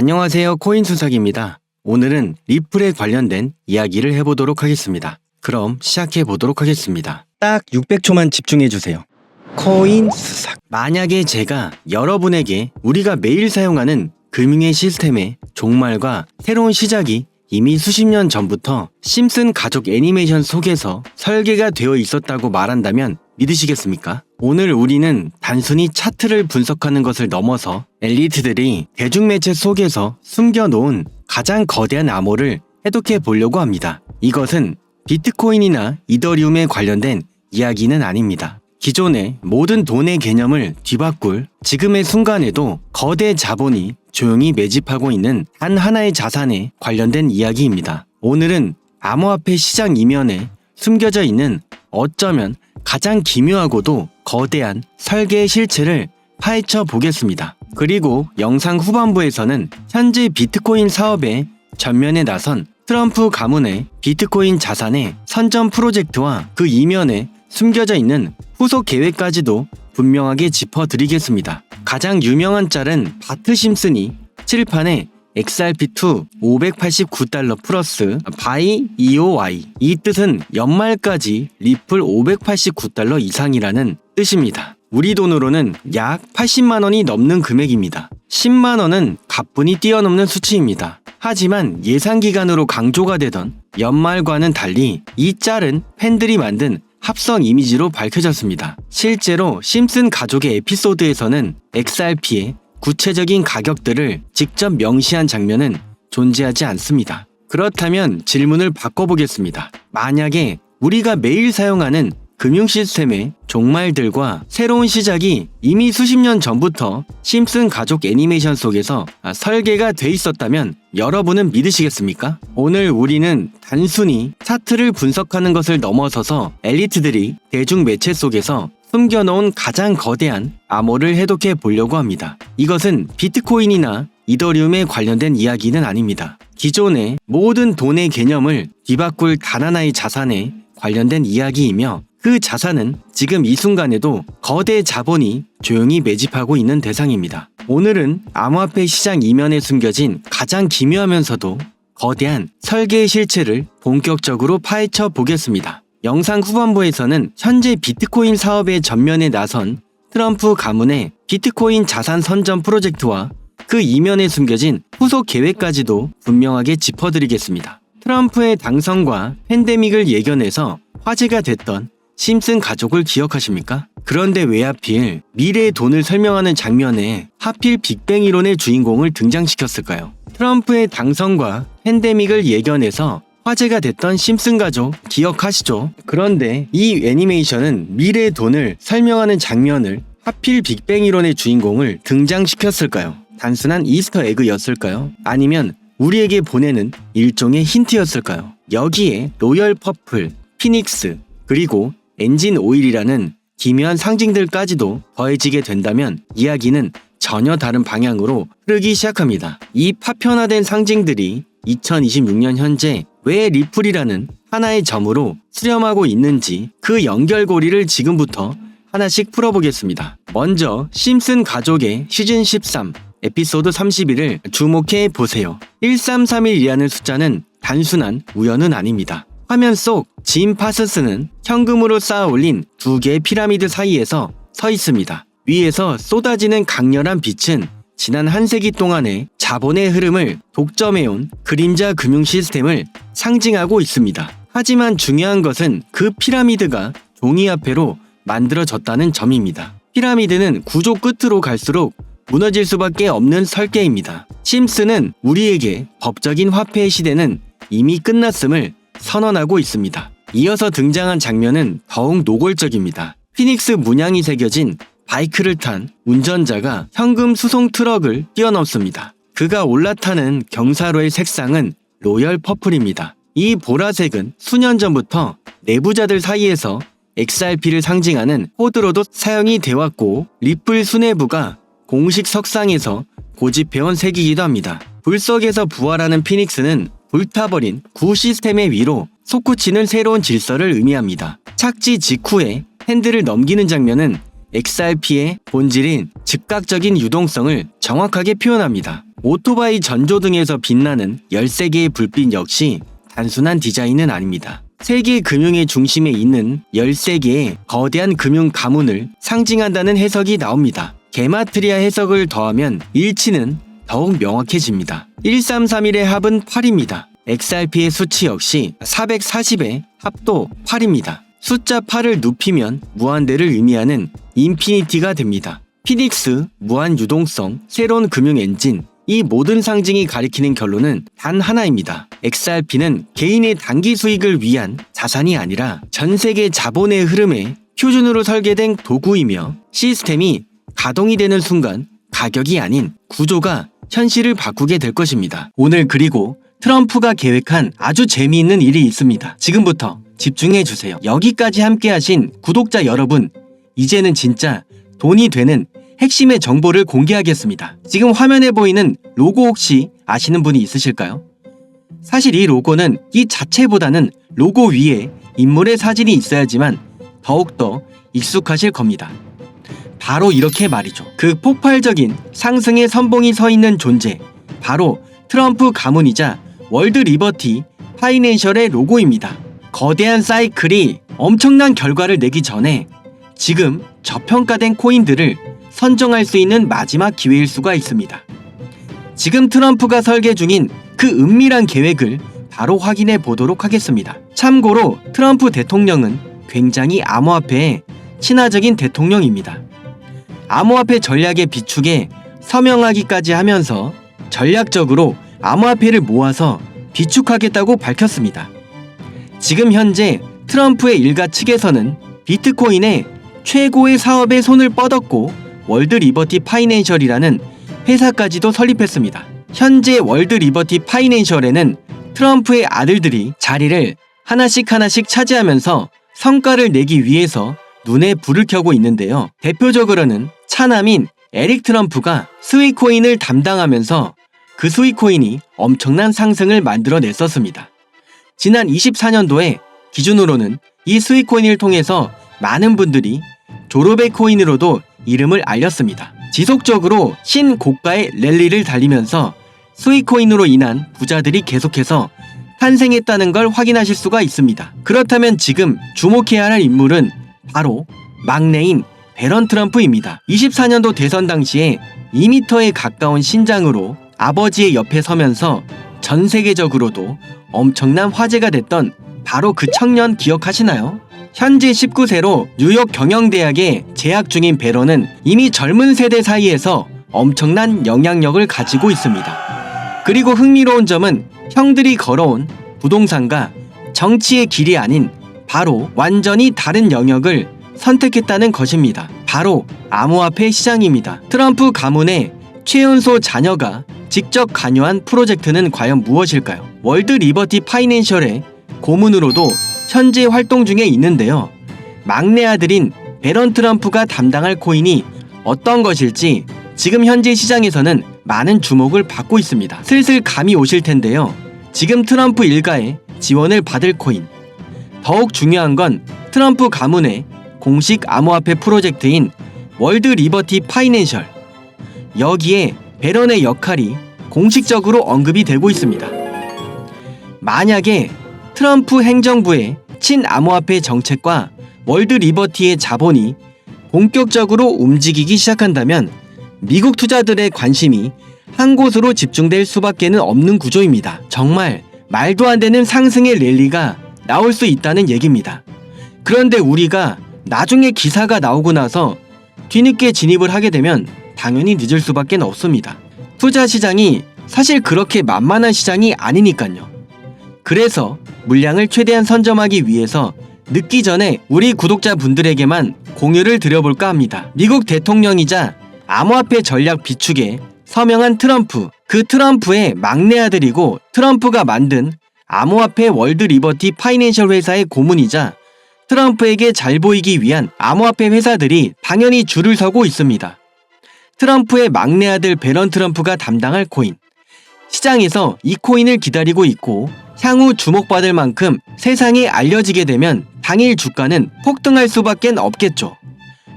안녕하세요. 코인 수석입니다. 오늘은 리플에 관련된 이야기를 해보도록 하겠습니다. 그럼 시작해 보도록 하겠습니다. 딱 600초만 집중해 주세요. 코인 수석. 만약에 제가 여러분에게 우리가 매일 사용하는 금융의 시스템의 종말과 새로운 시작이 이미 수십 년 전부터 심슨 가족 애니메이션 속에서 설계가 되어 있었다고 말한다면 믿으시겠습니까? 오늘 우리는 단순히 차트를 분석하는 것을 넘어서 엘리트들이 대중매체 속에서 숨겨놓은 가장 거대한 암호를 해독해 보려고 합니다. 이것은 비트코인이나 이더리움에 관련된 이야기는 아닙니다. 기존의 모든 돈의 개념을 뒤바꿀 지금의 순간에도 거대 자본이 조용히 매집하고 있는 단 하나의 자산에 관련된 이야기입니다. 오늘은 암호화폐 시장 이면에 숨겨져 있는 어쩌면 가장 기묘하고도 거대한 설계의 실체를 파헤쳐 보겠습니다. 그리고 영상 후반부에서는 현재 비트코인 사업에 전면에 나선 트럼프 가문의 비트코인 자산의 선점 프로젝트와 그 이면에 숨겨져 있는 후속 계획까지도 분명하게 짚어드리겠습니다. 가장 유명한 짤은 바트 심슨이 칠판에 XRP2 589달러 플러스 바이 EOI 이 뜻은 연말까지 리플 589달러 이상이라는 뜻입니다. 우리 돈으로는 약 80만 원이 넘는 금액입니다. 10만 원은 가뿐히 뛰어넘는 수치입니다. 하지만 예상 기간으로 강조가 되던 연말과는 달리 이 짤은 팬들이 만든 합성 이미지로 밝혀졌습니다. 실제로 심슨 가족의 에피소드에서는 XRP의 구체적인 가격들을 직접 명시한 장면은 존재하지 않습니다. 그렇다면 질문을 바꿔보겠습니다. 만약에 우리가 매일 사용하는 금융 시스템의 종말들과 새로운 시작이 이미 수십 년 전부터 심슨 가족 애니메이션 속에서 아, 설계가 돼 있었다면 여러분은 믿으시겠습니까? 오늘 우리는 단순히 차트를 분석하는 것을 넘어서서 엘리트들이 대중 매체 속에서 숨겨놓은 가장 거대한 암호를 해독해 보려고 합니다. 이것은 비트코인이나 이더리움에 관련된 이야기는 아닙니다. 기존의 모든 돈의 개념을 뒤바꿀 단 하나의 자산에 관련된 이야기이며 그 자산은 지금 이 순간에도 거대 자본이 조용히 매집하고 있는 대상입니다. 오늘은 암호화폐 시장 이면에 숨겨진 가장 기묘하면서도 거대한 설계의 실체를 본격적으로 파헤쳐 보겠습니다. 영상 후반부에서는 현재 비트코인 사업의 전면에 나선 트럼프 가문의 비트코인 자산 선점 프로젝트와 그 이면에 숨겨진 후속 계획까지도 분명하게 짚어드리겠습니다. 트럼프의 당선과 팬데믹을 예견해서 화제가 됐던 심슨 가족을 기억하십니까? 그런데 왜 하필 미래의 돈을 설명하는 장면에 하필 빅뱅 이론의 주인공을 등장시켰을까요? 트럼프의 당선과 팬데믹을 예견해서 화제가 됐던 심슨 가족 기억하시죠? 그런데 이 애니메이션은 미래의 돈을 설명하는 장면을 하필 빅뱅 이론의 주인공을 등장시켰을까요? 단순한 이스터 에그였을까요? 아니면 우리에게 보내는 일종의 힌트였을까요? 여기에 로열 퍼플, 피닉스, 그리고 엔진 오일이라는 기묘한 상징들까지도 더해지게 된다면 이야기는 전혀 다른 방향으로 흐르기 시작합니다. 이 파편화된 상징들이 2026년 현재 왜 리플이라는 하나의 점으로 수렴하고 있는지 그 연결고리를 지금부터 하나씩 풀어보겠습니다. 먼저 심슨 가족의 시즌 13 에피소드 31을 주목해 보세요. 1331이라는 숫자는 단순한 우연은 아닙니다. 화면 속 짐 파스스는 현금으로 쌓아 올린 두 개의 피라미드 사이에서 서 있습니다. 위에서 쏟아지는 강렬한 빛은 지난 한 세기 동안의 자본의 흐름을 독점해온 그림자 금융 시스템을 상징하고 있습니다. 하지만 중요한 것은 그 피라미드가 종이화폐로 만들어졌다는 점입니다. 피라미드는 구조 끝으로 갈수록 무너질 수밖에 없는 설계입니다. 심스는 우리에게 법적인 화폐의 시대는 이미 끝났음을 선언하고 있습니다. 이어서 등장한 장면은 더욱 노골적입니다. 피닉스 문양이 새겨진 바이크를 탄 운전자가 현금 수송 트럭을 뛰어넘습니다. 그가 올라타는 경사로의 색상은 로열 퍼플입니다. 이 보라색은 수년 전부터 내부자들 사이에서 XRP를 상징하는 코드로도 사용이 되었고 리플 수뇌부가 공식 석상에서 고집해온 색이기도 합니다. 불 속에서 부활하는 피닉스는 불타버린 구 시스템의 위로 솟구치는 새로운 질서를 의미합니다. 착지 직후에 핸들을 넘기는 장면은 XRP의 본질인 즉각적인 유동성을 정확하게 표현합니다. 오토바이 전조 등에서 빛나는 13개의 불빛 역시 단순한 디자인은 아닙니다. 세계 금융의 중심에 있는 13개의 거대한 금융 가문을 상징한다는 해석이 나옵니다. 게마트리아 해석을 더하면 일치는 더욱 명확해집니다. 1331의 합은 8입니다. XRP의 수치 역시 440의 합도 8입니다. 숫자 8을 눕히면 무한대를 의미하는 인피니티가 됩니다. 피닉스, 무한 유동성, 새로운 금융 엔진, 이 모든 상징이 가리키는 결론은 단 하나입니다. XRP는 개인의 단기 수익을 위한 자산이 아니라 전 세계 자본의 흐름에 표준으로 설계된 도구이며 시스템이 가동이 되는 순간 가격이 아닌 구조가 현실을 바꾸게 될 것입니다. 오늘 그리고 트럼프가 계획한 아주 재미있는 일이 있습니다. 지금부터 집중해 주세요. 여기까지 함께 하신 구독자 여러분, 이제는 진짜 돈이 되는 핵심의 정보를 공개하겠습니다. 지금 화면에 보이는 로고 혹시 아시는 분이 있으실까요? 사실 이 로고는 이 자체보다는 로고 위에 인물의 사진이 있어야지만 더욱더 익숙하실 겁니다. 바로 이렇게 말이죠. 그 폭발적인 상승의 선봉이 서 있는 존재, 바로 트럼프 가문이자 월드 리버티 파이낸셜의 로고입니다. 거대한 사이클이 엄청난 결과를 내기 전에 지금 저평가된 코인들을 선정할 수 있는 마지막 기회일 수가 있습니다. 지금 트럼프가 설계 중인 그 은밀한 계획을 바로 확인해 보도록 하겠습니다. 참고로 트럼프 대통령은 굉장히 암호화폐에 친화적인 대통령입니다. 암호화폐 전략의 비축에 서명하기까지 하면서 전략적으로 암호화폐를 모아서 비축하겠다고 밝혔습니다. 지금 현재 트럼프의 일가 측에서는 비트코인의 최고의 사업에 손을 뻗었고 월드 리버티 파이낸셜이라는 회사까지도 설립했습니다. 현재 월드 리버티 파이낸셜에는 트럼프의 아들들이 자리를 하나씩 하나씩 차지하면서 성과를 내기 위해서 눈에 불을 켜고 있는데요. 대표적으로는 차남인 에릭 트럼프가 스위코인을 담당하면서 그 스위코인이 엄청난 상승을 만들어냈었습니다. 지난 24년도에 기준으로는 이 스위코인을 통해서 많은 분들이 졸업의 코인으로도 이름을 알렸습니다. 지속적으로 신고가의 랠리를 달리면서 스위코인으로 인한 부자들이 계속해서 탄생했다는 걸 확인하실 수가 있습니다. 그렇다면 지금 주목해야 할 인물은 바로 막내인 베런 트럼프입니다. 24년도 대선 당시에 2m에 가까운 신장으로 아버지의 옆에 서면서 전 세계적으로도 엄청난 화제가 됐던 바로 그 청년 기억하시나요? 현재 19세로 뉴욕 경영대학에 재학 중인 베런은 이미 젊은 세대 사이에서 엄청난 영향력을 가지고 있습니다. 그리고 흥미로운 점은 형들이 걸어온 부동산과 정치의 길이 아닌 바로 완전히 다른 영역을 선택했다는 것입니다. 바로 암호화폐 시장입니다. 트럼프 가문의 최연소 자녀가 직접 관여한 프로젝트는 과연 무엇일까요? 월드 리버티 파이낸셜의 고문으로도 현재 활동 중에 있는데요. 막내 아들인 베런 트럼프가 담당할 코인이 어떤 것일지 지금 현재 시장에서는 많은 주목을 받고 있습니다. 슬슬 감이 오실 텐데요. 지금 트럼프 일가의 지원을 받을 코인. 더욱 중요한 건 트럼프 가문의 공식 암호화폐 프로젝트인 월드 리버티 파이낸셜. 여기에 베런의 역할이 공식적으로 언급이 되고 있습니다. 만약에 트럼프 행정부의 친암호화폐 정책과 월드 리버티의 자본이 본격적으로 움직이기 시작한다면 미국 투자들의 관심이 한 곳으로 집중될 수밖에는 없는 구조입니다. 정말 말도 안 되는 상승의 랠리가 나올 수 있다는 얘기입니다. 그런데 우리가 나중에 기사가 나오고 나서 뒤늦게 진입을 하게 되면 당연히 늦을 수밖에 없습니다. 투자 시장이 사실 그렇게 만만한 시장이 아니니까요. 그래서 물량을 최대한 선점하기 위해서 늦기 전에 우리 구독자분들에게만 공유를 드려볼까 합니다. 미국 대통령이자 암호화폐 전략 비축에 서명한 트럼프, 그 트럼프의 막내 아들이고 트럼프가 만든 암호화폐 월드 리버티 파이낸셜 회사의 고문이자 트럼프에게 잘 보이기 위한 암호화폐 회사들이 당연히 줄을 서고 있습니다. 트럼프의 막내 아들 베런 트럼프가 담당할 코인. 시장에서 이 코인을 기다리고 있고 향후 주목받을 만큼 세상에 알려지게 되면 당일 주가는 폭등할 수밖엔 없겠죠.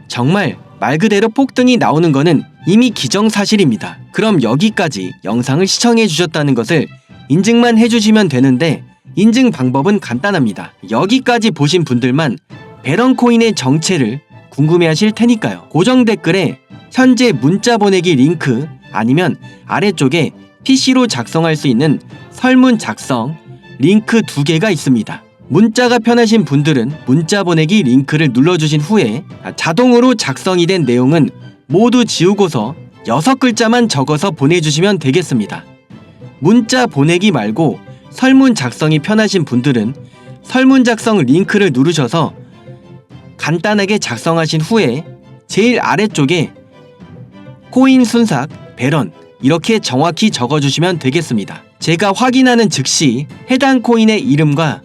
정말 말 그대로 폭등이 나오는 거는 이미 기정사실입니다. 그럼 여기까지 영상을 시청해 주셨다는 것을 인증만 해주시면 되는데 인증 방법은 간단합니다. 여기까지 보신 분들만 베런코인의 정체를 궁금해하실 테니까요. 고정 댓글에 현재 문자 보내기 링크 아니면 아래쪽에 PC로 작성할 수 있는 설문 작성 링크 두 개가 있습니다. 문자가 편하신 분들은 문자 보내기 링크를 눌러주신 후에 자동으로 작성이 된 내용은 모두 지우고서 6글자만 적어서 보내주시면 되겠습니다. 문자 보내기 말고 설문 작성이 편하신 분들은 설문 작성 링크를 누르셔서 간단하게 작성하신 후에 제일 아래쪽에 코인 순삭, 배런 이렇게 정확히 적어주시면 되겠습니다. 제가 확인하는 즉시 해당 코인의 이름과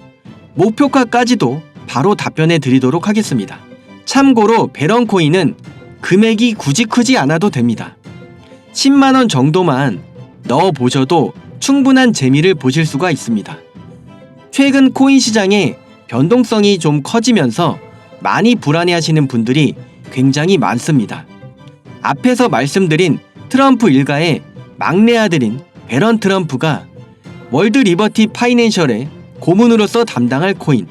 목표가까지도 바로 답변해 드리도록 하겠습니다. 참고로 배런 코인은 금액이 굳이 크지 않아도 됩니다. 10만원 정도만 넣어 보셔도 충분한 재미를 보실 수가 있습니다. 최근 코인 시장의 변동성이 좀 커지면서 많이 불안해하시는 분들이 굉장히 많습니다. 앞에서 말씀드린 트럼프 일가의 막내 아들인 베런 트럼프가 월드 리버티 파이낸셜의 고문으로서 담당할 코인.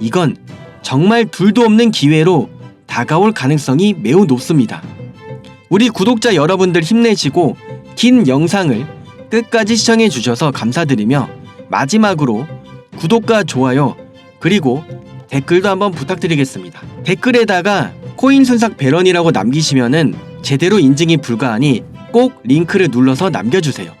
이건 정말 둘도 없는 기회로 다가올 가능성이 매우 높습니다. 우리 구독자 여러분들 힘내시고 긴 영상을 끝까지 시청해 주셔서 감사드리며 마지막으로 구독과 좋아요 그리고 댓글도 한번 부탁드리겠습니다. 댓글에다가 코인 순삭 배런이라고 남기시면은 제대로 인증이 불가하니 꼭 링크를 눌러서 남겨주세요.